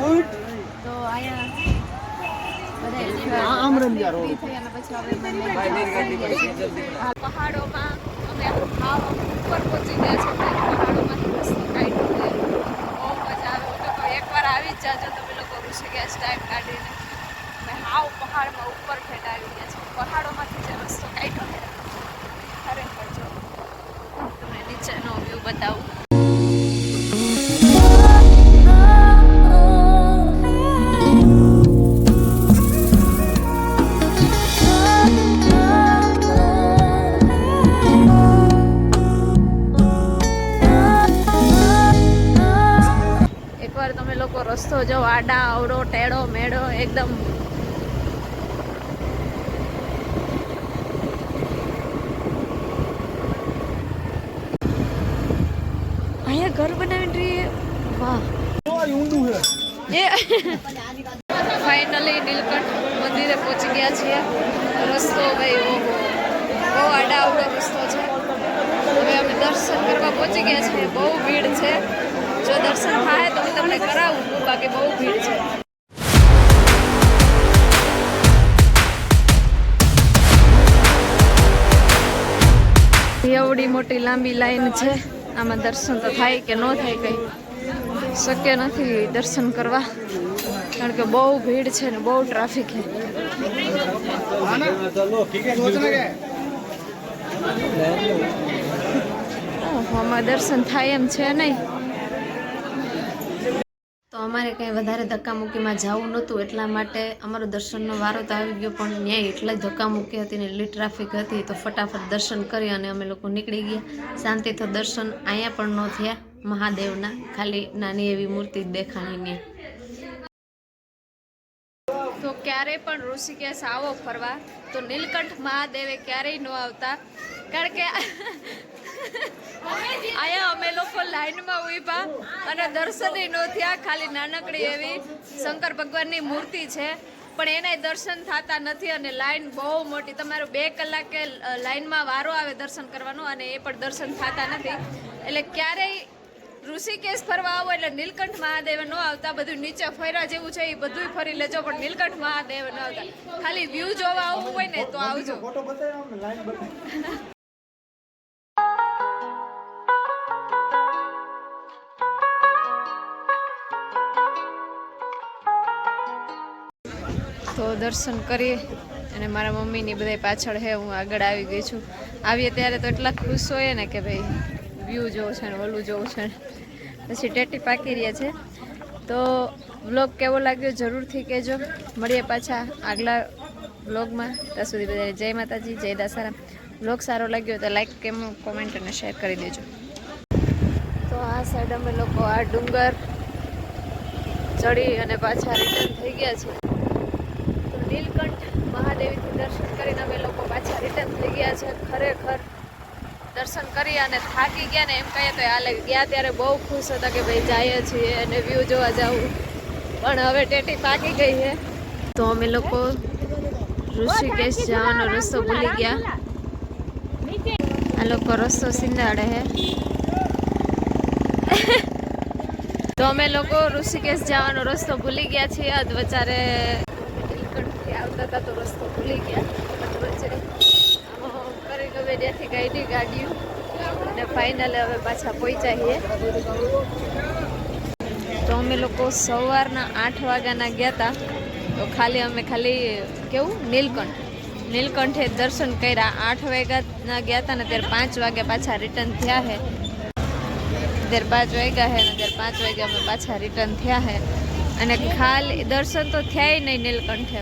તો અહીંયા પહાડોમાં અમે ઉપર પહોંચી ગયા છે. પહાડોમાંથી રસ્તો કાઢ્યો બહુ મજા આવે. એકવાર આવી જ જાજો તમે લોકો ઋષિકેશ ટાઈમ કાઢીને. હાવ પહાડમાં ઉપર ફેટ આવી ગયા છે. પહાડોમાંથી જે રસ્તો કાઢ્યો છે ખરેખર જો તમને નીચેનો વ્યૂ બતાવું. રસ્તો જો આડા અવડો ટેડો મેળો એકદમ અહીંયા ઘર બનાવીને રહીએ વાહ. ફાઇનલી નીલકંઠ મંદિરે પહોંચી ગયા છીએ. રસ્તો ભાઈ ઓહો. બહુ આડાઅવડો રસ્તો છે. હવે અમે દર્શન કરવા પહોંચી ગયા છીએ. બહુ ભીડ છે. જો દર્શન થાય તો હું તમને કરાવું, બાકી બહુ ભીડ છે. એવડી મોટી લાંબી લાઈન છે. આમાં દર્શન તો થાય કે ન થાય કંઈ શક્ય નથી દર્શન કરવા. કારણ કે બહુ ભીડ છે ને બહુ ટ્રાફિક છે. આમાં દર્શન થાય એમ છે નહીં. અમારે કંઈ વધારે ધક્કામુક્કીમાં જવું નહોતું, એટલા માટે અમારો દર્શનનો વારો તો આવી ગયો, પણ ન્યાય એટલા ધક્કામુક્કી હતી ને એટલી ટ્રાફિક હતી તો ફટાફટ દર્શન કરી અને અમે લોકો નીકળી ગયા. શાંતિથી દર્શન અહીંયા પણ ન થયા, મહાદેવના, ખાલી નાની એવી મૂર્તિ જ દેખાણી તો ક્યારે પણ ઋષિકેશ આવો ફરવા, તો નીલકંઠ મહાદેવે ક્યારેય ન આવતા, કારણ કે લાઈનમાં ઊભા અને દર્શને ન થયા ખાલી નાનકડી એવી શંકર ભગવાનની મૂર્તિ છે. પણ એનાય દર્શન થતા નથી અને લાઈન બહુ મોટી. તમારો બે કલાકે લાઈનમાં વારો આવે દર્શન કરવાનો અને એ પણ દર્શન થતા નથી. એટલે ક્યારેય ઋષિકેશ ફરવા આવો એટલે નીલકંઠ મહાદેવ ન આવતા. બધું નીચે ફર્યા જેવું છે એ બધું ફરી લેજો પણ નીલકંઠ મહાદેવ ન આવતા. ખાલી વ્યૂ જોવા આવવું હોય ને તો આવજો. તો દર્શન કરીએ. અને મારા મમ્મીની બધા પાછળ હે, હું આગળ આવી ગઈ છું. આવીએ ત્યારે તો એટલા ખુશ હોઈએ ને કે ભાઈ વ્યૂ જોવું છે ને, ઓલું જોવું છે ને. પછી ટેટી પાકી રહ્યા છે. તો વ્લોગ કેવો લાગ્યો જરૂરથી કહેજો. મળીએ પાછા આગલા વ્લોગમાં ત્યાં સુધી બધા જય માતાજી, જય દાસારામ. વ્લોગ સારો લાગ્યો તો લાઈક કેમ કોમેન્ટ અને શેર કરી દેજો. તો આ સાઈડ અમે લોકો આ ડુંગર ચડી અને પાછા રિટર્ન થઈ ગયા છે તો નીલકંઠ મહાદેવીથી દર્શન કરીને અમે લોકો પાછા રિટર્ન થઈ ગયા છે. ખરેખર દર્શન કરી અને થાકી ગયા ને એમ કહીએ તો હાલે ગયા ત્યારે બહુ ખુશ હતા કે ભાઈ જઈએ છીએ અને વ્યૂ જોવા જવું. પણ હવે ટેટી પાકી ગઈ છે. તો અમે લોકો ઋષિકેશ જવાનો રસ્તો ભૂલી ગયા. આ લોકો રસ્તો સિંધાડે હે તો અમે લોકો ઋષિકેશ જવાનો રસ્તો ભૂલી ગયા છીએ. અધ વચારે નીલકંઠથી આવતા હતા તો રસ્તો ભૂલી ગયા. અધ વચ્ચે આમ કરી ગમે ત્યાંથી ગાડી ગાડીઓ. અને ફાઇનલ હવે પાછા પહોંચ્યા છીએ. તો અમે લોકો સવારના આઠ વાગ્યાના ગયા હતા તો ખાલી અમે ખાલી કેવું? નીલકંઠ. નીલકંઠે દર્શન કર્યા. આઠ વાગ્યાના ગયા હતા ને ત્યારે પાંચ વાગે પાછા રિટર્ન થયા છે ત્યારે પાંચ વાગ્યા છે ને ત્યારે પાંચ વાગ્યા અમે પાછા રિટર્ન થયા છે અને ખાલી દર્શન તો થયા નહીં નીલકંઠે.